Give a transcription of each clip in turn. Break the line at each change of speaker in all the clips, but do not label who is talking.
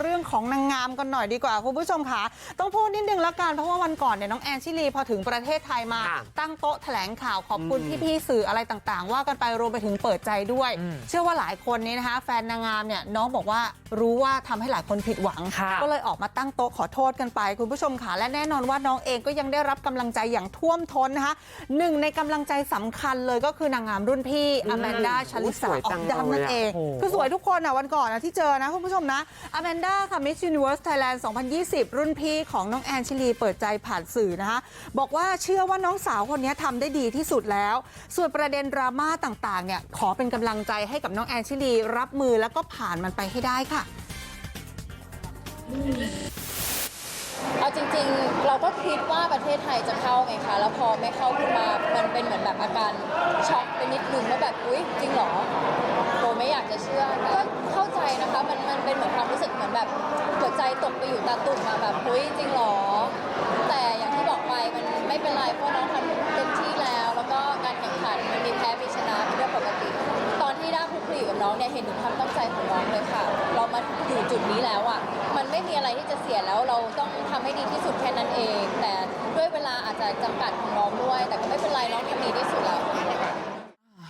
เรื่องของนางงามกันหน่อยดีกว่าคุณผู้ชมค่ะต้องพูดนิดนึงละกันเพราะว่าวันก่อนเนี่ยน้องแอนชิลีพอถึงประเทศไทยมา
ค่ะ
ตั้งโต๊ะแถลงข่าวขอบคุณพี่ๆสื่ออะไรต่างๆ ว่ากันไปรวมไปถึงเปิดใจด้วย เชื่อว่าหลายคนนี้นะคะ แฟนนางงามเนี่ยน้องบอกว่ารู้ว่าทำให้หลายคนผิดหวัง
ค่ะ
ก็เลยออกมาตั้งโต๊ะขอโทษกันไป คุณผู้ชมค่ะและแน่นอนว่าน้องเองก็ยังได้รับกำลังใจอย่างท่วมท้นนะคะหนึ่งในกำลังใจสำคัญเลยก็คือนางงามรุ่นพี่อแมนดาชลิสา
สวย
อ
จั
องกดำนั่น
เลยอะ
เอง
โอ้
คือสวยทุกคนอะวันก่อนนะที่เจอนะคุณผู้ชมนะอแมนด้าค่ะ Miss Universe Thailand 2020 รุ่นพี่ของน้องแอนชิลีเปิดใจผ่านสื่อนะคะ บอกว่าเชื่อว่าน้องสาวคนนี้ทำได้ดีที่สุดแล้ว ส่วนประเด็นดราม่าต่างๆเนี่ยขอเป็นกำลังใจให้กับน้องแอนชิลีรับมือแล้วก็ผ่านมันไปให้ได้ค่ะ
เอาจริงๆ เราก็คิดว่าประเทศไทยจะเข้าไงคะแล้วพอไม่เข้าขึ้นมา มันเป็นเหมือนแบบอาการช็อกไปนิดนึงว่าแบบอุ๊ยจริงเหรอโบไม่อยากจะเชื่อ แบบหัวใจตกไปอยู่ตาตุ่มมาแบบอุ๊ยจริงเหรอ แต่อย่างที่บอกไปมันไม่เป็นไรเพราะน้องทำเต็มที่แล้ว แล้วก็การแข่งขันมันมีแพ้มีชนะเป็นเรื่องปกติ ตอนที่ได้พูดคุยกับน้องเนี่ยเห็นถึงความตั้งใจของน้องเลยค่ะ เรามาอยู่จุดนี้แล้วอะมันไม่มีอะไรที่จะเสียแล้วเราต้องทำให้ดีที่สุดแค่นั้นเอง แต่ด้วยเวลาอาจจะจำกัดของน้องด้วย แต่ก็ไม่เป็นไรน้องทำดีที่สุด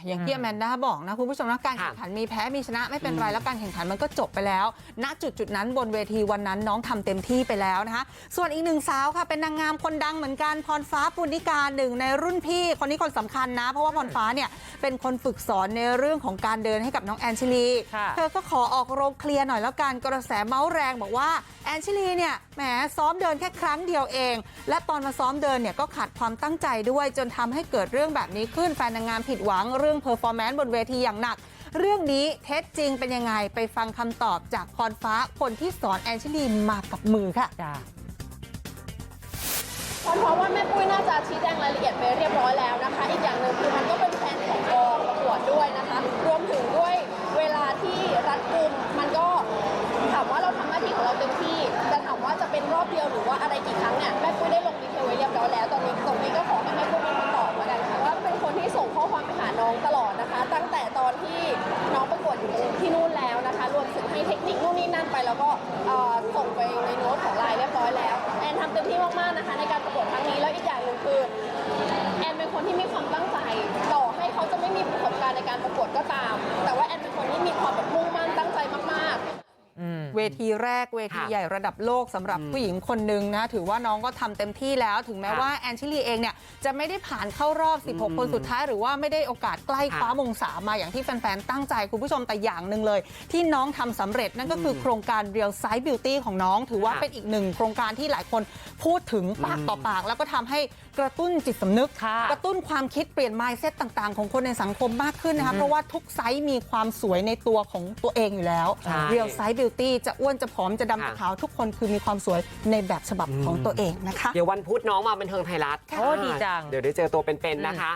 อย่างที่อแมนด้าบอกนะคุณผู้ชมนะการแข่งขันมีแพ้มีชนะไม่เป็นไรแล้วการแข่งขันมันก็จบไปแล้ว ณจุดจุดๆนั้นบนเวทีวันนั้นน้องทำเต็มที่ไปแล้วนะคะ ส่วนอีกหนึ่งสาวค่ะเป็นนางงามคนดังเหมือนกันพรฟ้าปุณิกาหนึ่งในรุ่นพี่คนนี้คนสำคัญนะ เพราะว่าพรฟ้าเนี่ยเป็นคนฝึกสอนในเรื่องของการเดินให้กับน้องแอนชิลี
ค่ะ
เธอก็ขอออกโรงเคลียร์หน่อยแล้วกันกระแสเมาส์แรงบอกว่าแอนชิลีเนี่ยแหมซ้อมเดินแค่ครั้งเดียวเอง และตอนมาซ้อมเดินเนี่ยก็ขาดความตั้งใจด้วยจนทำให้เกิดเรื่องแบบนี้ขึ้นแฟนนางงามผิดหวังเรื่องเพอร์ฟอร์แมนซ์บนเวทีอย่างหนัก เรื่องนี้เท็จจริงเป็นยังไงไปฟังคำตอบจากพรฟ้าคนที่สอนแอนชิลีมากับมือค่ะ
จ้า
เพราะว่าแม่ปุ้ยน่าจะชี้แจงรายละเอียดไปเรียบร้อยแล้ว แล้วก็ส่งไปในโน้ตของไลน์เรียบร้อยแล้วแอนทำเต็มที่มากๆนะคะในการประกวดครั้งนี้แล้วอีกอย่างหนึ่งคือแอนเป็นคนที่มีความตั้งใจต่อให้เขาจะไม่มีประสบการณ์ในการประกวดก็ตาม
วทีแรกเวที
ค่ะ
ใหญ่ระดับโลกสำหรับผู้หญิงคนหนึ่งนะถือว่าน้องก็ทำเต็มที่แล้วถึงแม้
ค่ะ
ว่าแอนชิลีเองเนี่ยจะไม่ได้ผ่านเข้ารอบ 16 คนสุดท้ายหรือว่าไม่ได้โอกาสใกล้
ค่ะ
คว้ามงสามมาอย่างที่แฟนๆตั้งใจคุณผู้ชมแต่อย่างหนึ่งเลย ที่น้องทำสำเร็จนั่นก็คือโครงการ Real Size Beauty ของน้อง ถือว่า
ค่ะ
เป็นอีกหนึ่งโครงการที่หลายคนพูดถึงปากต่อปาก แล้วก็ทำให้กระตุ้นจิตสำนึก
ค่ะ
กระตุ้นความคิดเปลี่ยน mindset ต่าง ๆ ของคนในสังคมมากขึ้นนะคะเพราะว่าทุกไซส์มีความสวยในตัวของตัวเองอยู่แล้ว
ใช่
Real Size Beauty จะอ้วนจะผอมจะดำ
ค่ะ
จะขาวทุกคนคือมีความสวยในแบบฉบับของตัวเองนะคะ
เดี๋ยววันพุธน้องมาบันเทิงไทยรัฐ
ค่ะ
โอ้ดีจังเดี๋ยวได้เจอตัวเป็นๆนะคะ